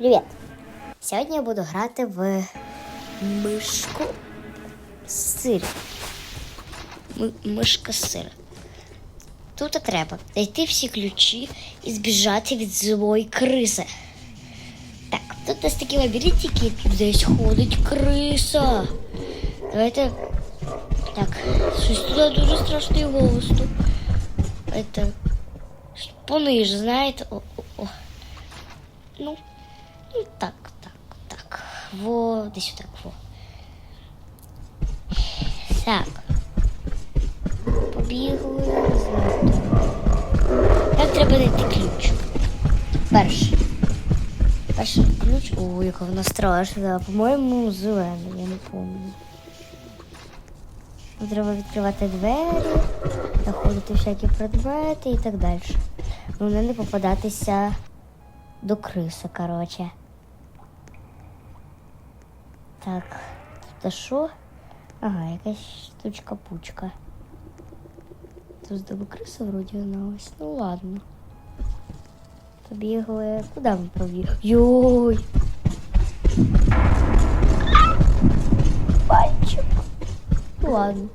Привіт! Сьогодні я буду грати в мишку сир. Мишка сир. Тут треба знайти всі ключі і збіжати від злої криси. Так, тут у нас такі лабіринтики, десь ходить криса. Давайте. Так, щось туди дуже страшний голос. Это пониже, знаєте. Во, десь так, во. Так. Побігли. Так треба знайти ключ. Перший. Перший ключ. Ой, яка вона страшна. По-моєму, зелений, я не пам'ятаю. Треба відкривати двері, знаходити всякі предмети і так далі. Головне не попадатися до криси, коротше. Так, тут що? Ага, якась штучка-пучка. Тут з доби криси вроді вона ось. Ну ладно. Побігли. Куди ми побігли? Йой! Пальчик. Ну ладно.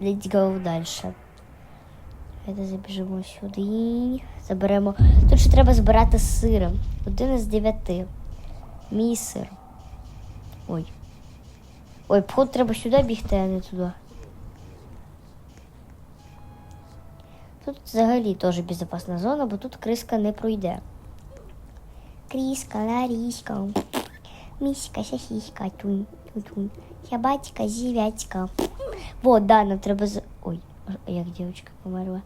Let's go дальше. Давайте забіжимо сюди. Заберемо. Тут ще треба збирати з сиром. Один із дев'яти. Мій сир. Ой. Ой, походу треба сюди бігти, а не туди. Тут взагалі теж безпечна зона, бо тут криска не пройде. Кріска, ларіська. Міська, сосіська, тунь, тунь. Сябатька, зівятька. Вот, да, нам треба з. Ой, як дівчинка померла.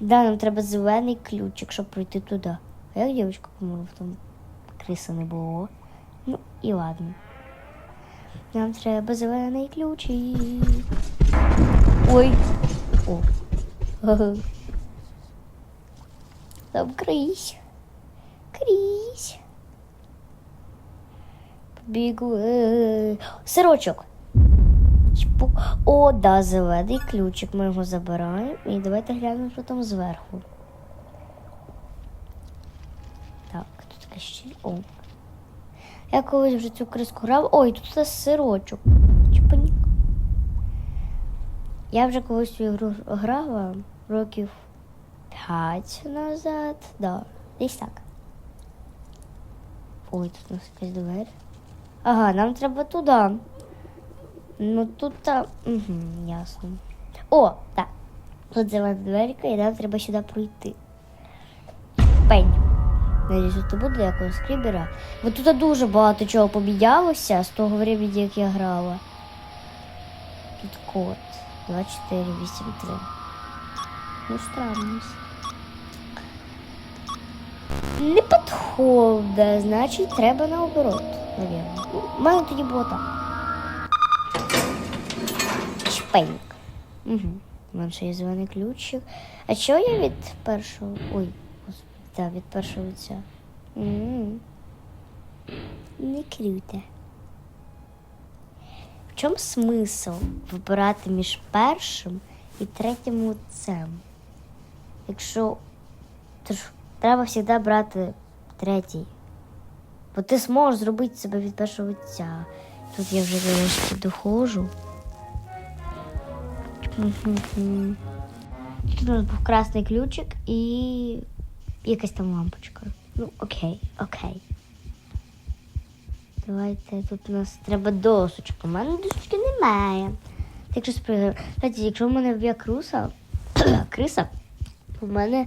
Да, нам треба зелений ключик, щоб пройти туди. А як дівчинка померла, там криси не було. Ну, і ладно. Нам треба зелений ключик. Ой. О. Ага. Там крись. Крись. Побігли. Сирочок. О, да, зелений ключик. Ми його забираємо. І давайте глянемо, що там зверху. Так, тут щіль. О. Я колись вже цю криску грав. Ой, тут нас сирочок. Чпанік. Я вже колись цю ігру грала років 5 назад. Да, десь так. Ой, тут у нас якась двері. Ага, нам треба туди. Ну тут та. Угу, ясно. О, так. Тут зелена дверка, і нам треба сюди пройти. Пень. Це буде якогось скрібера. Бо тут дуже багато чого помінялося з того времени, як я грала. Тут код 2483. Ну, странно. Не підходить, значить треба наоборот, навірно. Ну, У мене тоді було так. Шпеньк. Угу. Ще є зелений ключик. А чого я від першого. Ой, так, від першого лиця. М. Не круто. В чому смисл вибирати між першим і третім лицем? Якщо то ж треба завжди брати третій. Бо ти зможеш зробити себе від першого лиця. Тут я вже нарешті доходжу. Тут у нас був красний ключик і якась там лампочка. Ну, окей, окей. Давайте тут у нас треба досочка. У мене досочки немає. Так що спригаю. Якщо в мене вб'є круса, криса, у мене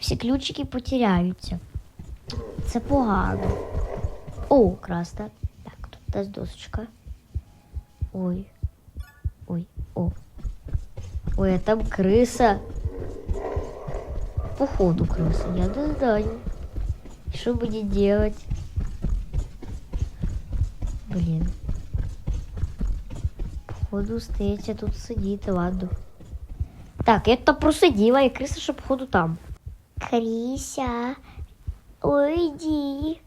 всі ключики потеряються. Це погано. О, красна. Так, тут нас досочка. Ой. Ой, о. Ой, а там криса. Походу крыса. Я не знаю. Что будет делать? Блин. Походу стається тут сидіти, ладно. Так, я тут просиділа, і криса, що походу там. Крися, уйди.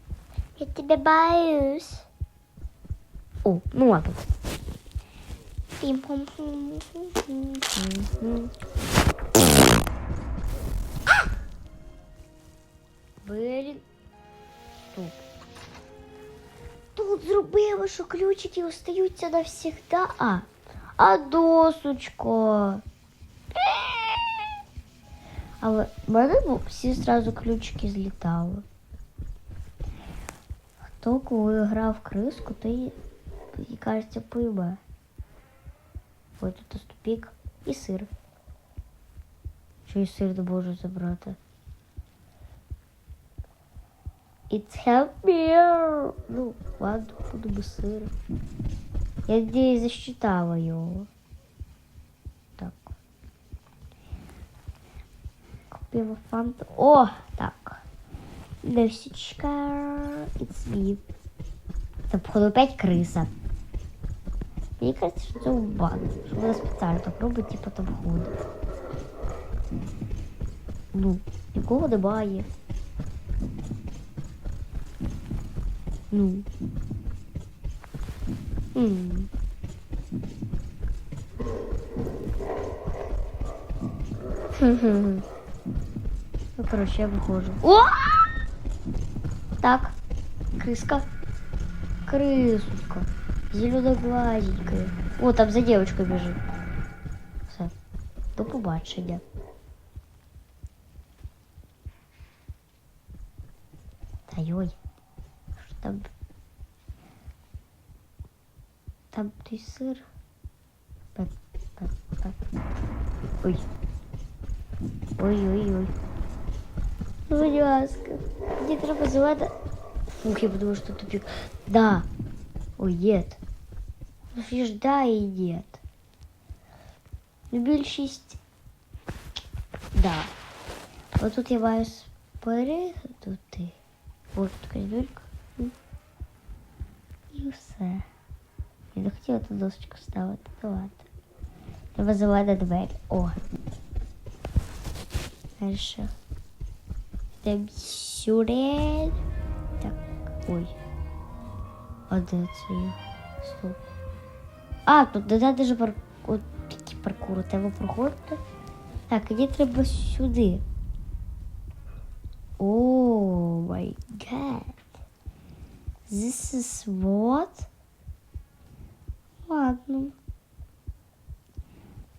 Я тебе боюсь. О, ну ладно. Пім-пом-пом. Блін. Тут. Тут зробили, що ключики остаються навсігда. А, а досочко. Але в мене всі зразу ключики злітали. Хто коли грав в криску, той, і кажеться, пойме. Ой, тут ступік і сир. Що і сир не можу забрати. It's happier. Ну, ладно, буду без сира. Я где засчитала його. Так. Купила фанту. О, так. Десечка. It's me. Це, походу, опять криса. Мені кажется, що це баг. Що вона спеціально так робить, типу там ходить. Ну, нікого немає. Ну. М. Хм-хм. Ну, короче, я выхожу. О! Так, крыска. Крысушка. Зеленоглазенькая. О, там за девочкой бежит. Все. До побачення. Та йой. Що там? Там той сир. Так, так, так. Ой. Ой-ой-ой. Ну, будь ласка. Мені треба зелена. Фух, я подумала, що тупик. Да. Ой, нет. Ну, ж ж да і нет. Ну, більшість. Да. Ось тут я маю перегнути. Ось тут коридорка. І все. Я не хотіла ту досочку ставити. Ну. Треба зелена двері. О. Дальше. Йдемо сюди. Так. Ой. А де це я? Стоп. А, тут треба же пар... От такі паркури. Треба проходити. Так, мені треба сюди. О, май гад. This is what? Ладно.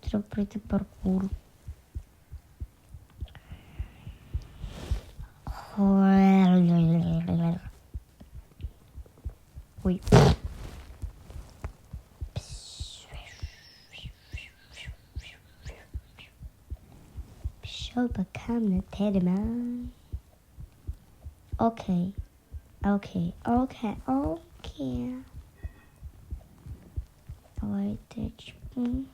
Треба пройти паркур. Ой. Пішов become the Teddyman. Окей. Окей. Окей. Окей. Давайте. чпун.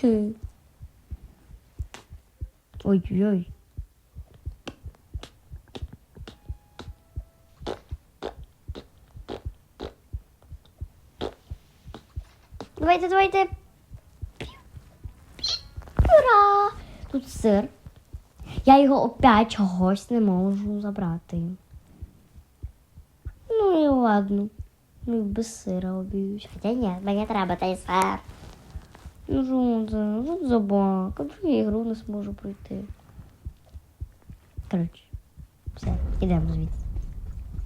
Хм. Ой-ой-ой. Давайте, давайте. Ура! Тут сир. Я його опять чогось не можу забрати. Ну і ладно. Ну без сира обіюсь. Хоча ні, мені треба той сир. Ну що це? Це собака. Я ігру не зможу пройти? Коротше, все, ідемо звідси.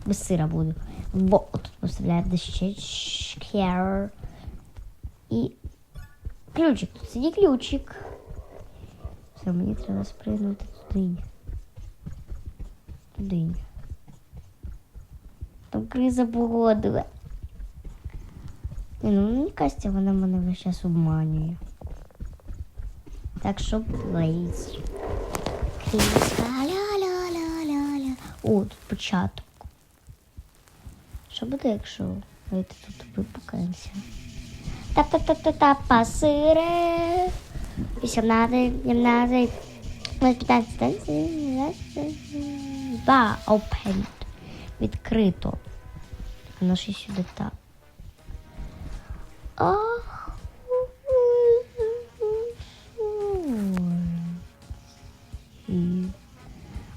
Без сира буду. Бо тут поставляю дощечкер. І ключик. Тут сидить ключик. Все, мені треба спригнути туди. Туди. Там криза погодила. Ні, ну мені кажеться, вона мене весь час обманює. Так що плейс. Криза ля-ля-ля-ля-ля. О, тут початок. Що буде, якщо давайте тут випукаємося? Та-та-та-та-та, пасире. 18, 17, 15, 2, open. Відкрито. Воно ще сюди так.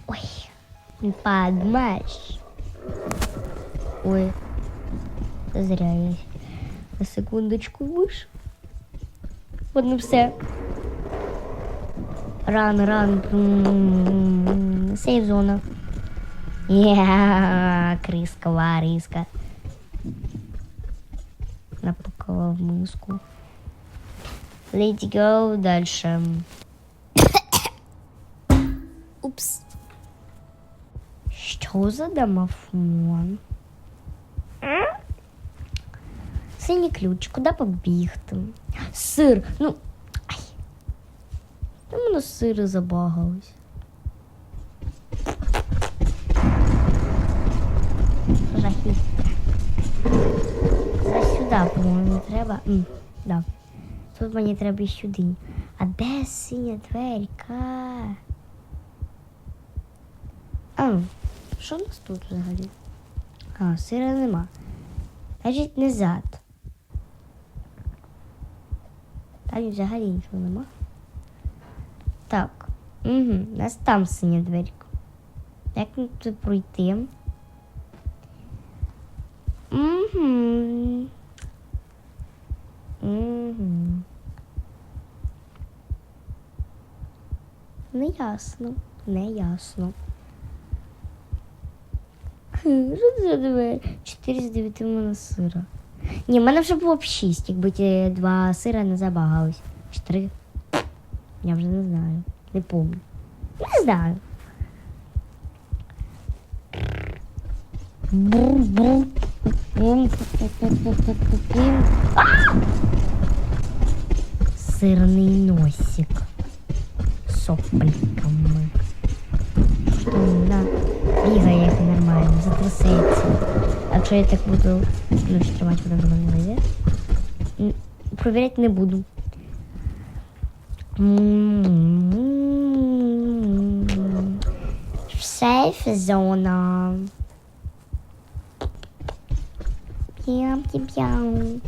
Ой, подмаш. Ой. Зря я на секундочку вийшов. От не все. Ран, ран. м, Сейф зона. Я криска, вариска. Напакала в миску. Let's go дальше. Упс. Що за домофон? Синій ключ, куди побігти? Сир. Ну. Ай. Та мене сири забагались. Жахіт. Це сюди, по-моєму, треба. М, да. Тут мені треба і сюди. А де синя дверька? А, що у нас тут взагалі? А, сира нема. Значить, назад. Там взагалі нічого нема. Так. Угу. У нас там синя дверька. Як нам тут пройти? Угу. Угу. Не ясно. Не ясно. Хм, Що це за двері? 4 з 9 в мене сира. Ні, в мене вже було б 6, якби ті два сира не забагались. Чи три? Я вже не знаю. Не помню. Не знаю. Бур-бур. Бум-бум-бум-бум-бум-бум. А! Сирний носик. З Сопликами. Що вона бігає як нормально, затрясеться. А якщо я так буду ключ тримати, вона мене не йде? Провіряти не буду. Сейф зона. Пям пям пям.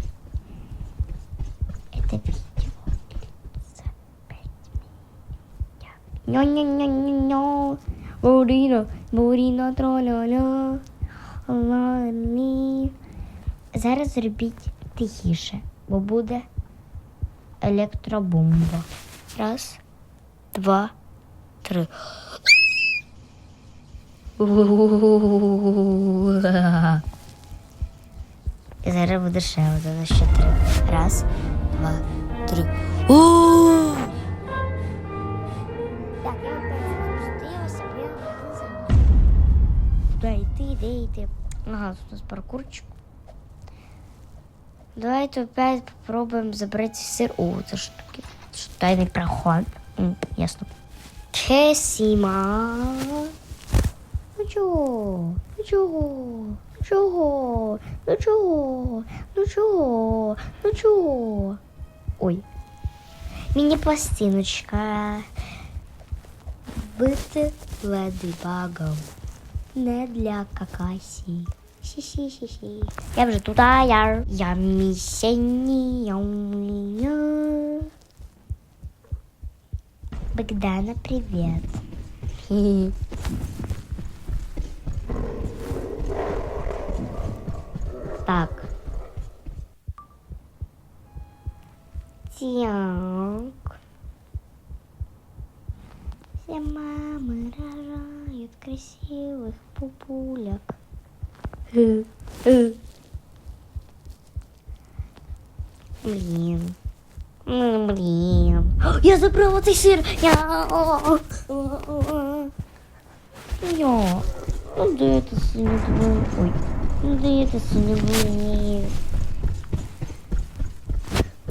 Это видео длится пять минут. Ньо-ньо-ньо-ньо-ньо. Буріно, буріно, троля-ля. Зараз зробіть тихіше, бо буде електробомба. Раз, два, три. І зараз буде ще один, ще три. Раз, два, три. Куди йти, де йти? Ага, тут у нас паркурчик. Давайте опять попробуем забрать сыр. О, это что таки? Что, тайный проход. М, ясно. Чесіма. Ну чого? Ну чого? Ну чого? Ну чого? Ну чого? Ну чого? Ой. Міні-пластиночка. Бити леди багом. Не для какасі. Сі-сі-сі-сі. Я вже тут, а я. Я місяні, я умія. Богдана, привет. Так. Так. Все мамы рожают Красивых пупуляк. Блин. Ну, блин. Я забрала цей сир. Я. Я. Ну, де ти синю двоє? Ой. Ну, де ти синю двоє?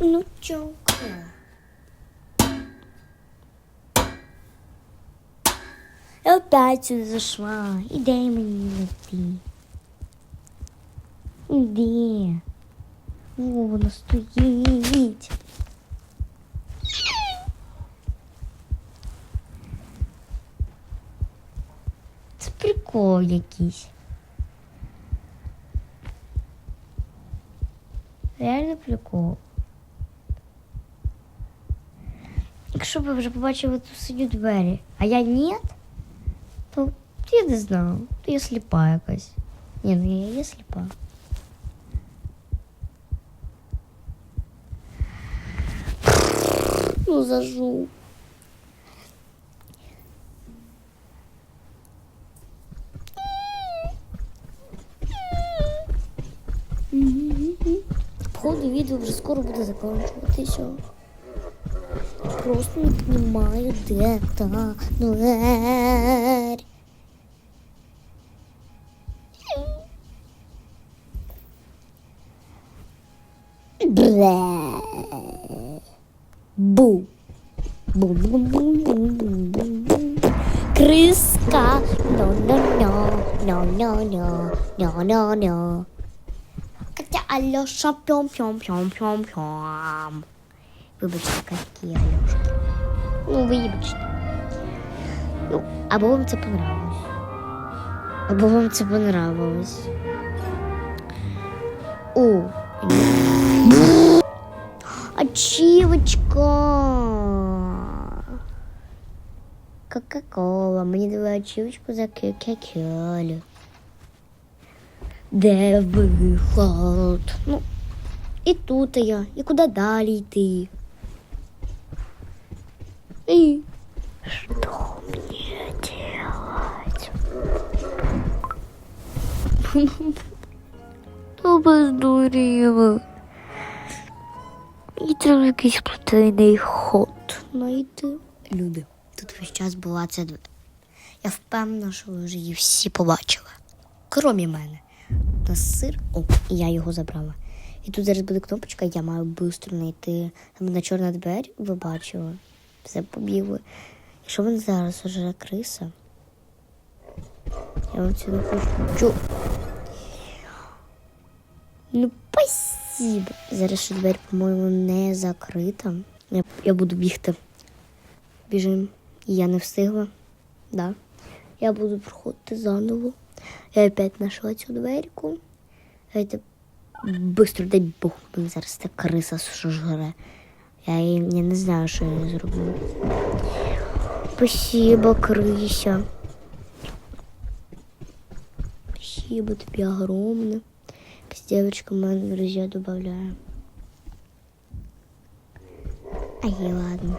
Ну, чого? Я опять сюди зайшла. Іде мені знайти. Іде. О, вона стоїть. Це прикол якийсь. Реально прикол. Якщо ви вже побачили ту синю двері, а я ні, Я не знаю. Я слепая, якась. Ні, ну я я слепа. Ну за жук. Походу відео вже скоро Ты закінчуватися. Просто не понимаю, де та дверь. Но но. Катя Альоша пьом пьом пьом пьом пьом. Вибачте, які Альошки. Ну, вибачте. Ну, або вам це понравилось. Або вам це понравилось. О. Кока-кола. Мені дали ачівочку за кекекелю. Де виход? Ну, і тут я. І куди далі йти? І що мені делать? Ну, бездуріло. Мені треба якийсь потайний ход знайти. Люди, тут весь час була ця двері. Я впевнена, що ви вже її всі побачили. Кромі мене. На сир. О, і я його забрала. І тут зараз буде кнопочка, я маю швидко знайти. На чорна двері, ви бачили. Все побігли. Якщо мене зараз уже криса, я вам це не хочу. Ну, спасибо. Зараз ще двері, по-моєму, не закрита. Я, я буду бігти. Біжим. Я не встигла. Да. Я буду проходити заново. Я опять знайшла цю дверку. Давайте быстро, дай Бог, мене зараз та криса жре. Я, я не знаю, що я зроблю. Спасибо, крыся. Спасибо тебе огромное. С девочкой моя друзья добавляю. А Ай, ладно.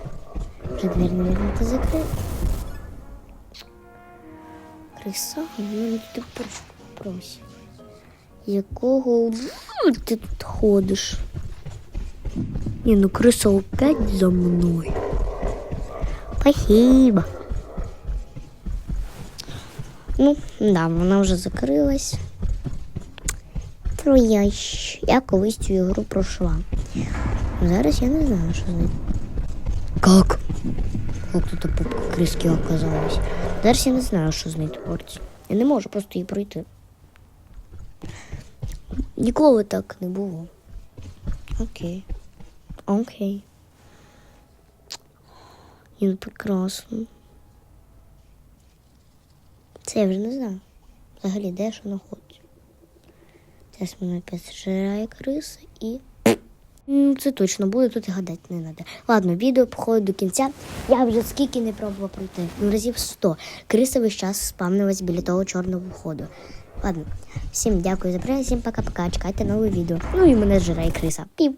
Дверь, наверное, это закрыта. Криса, ти просто просить. Якого ти тут ходиш? Ні, ну криса опять за мною. Спасибо. Ну, да, вона вже закрилась. Троя, я колись цю ігру пройшла. Зараз я не знаю, що з нею. Как? Как тут попка криски оказалась? Зараз я не знаю, що з нею твориться. Я не можу просто її пройти. Ніколи так не було. Окей. Окей. Ну прекрасно. Це я вже не знаю. Взагалі, де що знаходиться. Зараз мене опять зжирає криса і. Це точно буде, тут і гадати не треба. Ладно, відео походить до кінця. Я вже скільки не пробував пройти. Ну, разів 100. Криса весь час спавнилась біля того чорного входу. Ладно, всім дякую за перегляд, всім пока-пока. Чекайте нове відео. Ну і мене зжирає криса. Пів.